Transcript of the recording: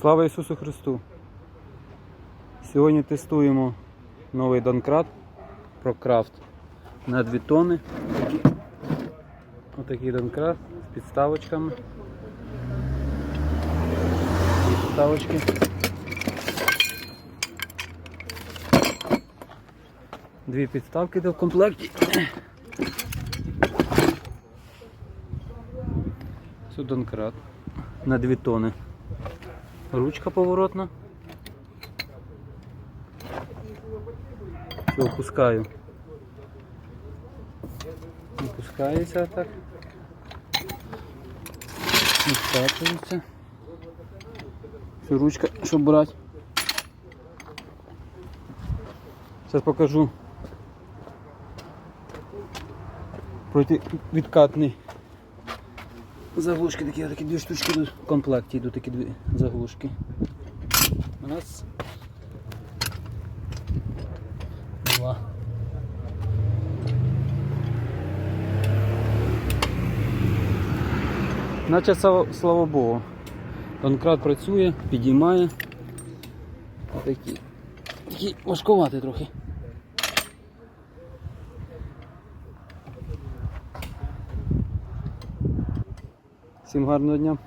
Слава Ісусу Христу! Сьогодні тестуємо новий Донкрат ProCraft на 2 тони. Отакий Донкрат з підставочками. Підставочки. Дві підставки в комплекті. Це Донкрат на 2 тони. Ручка поворотна. Все, опускаю. Опускається так. Відкатується. Все, ручка, щоб брати. Зараз покажу. Проти відкатний. Заглушки такі, такі дві штучки йдуть. В комплекті йдуть такі дві заглушки. Нас два. Наче слава, слава Богу. Конкрат працює, підіймає. Такі. Такі важкувати трохи. Всім гарного дня.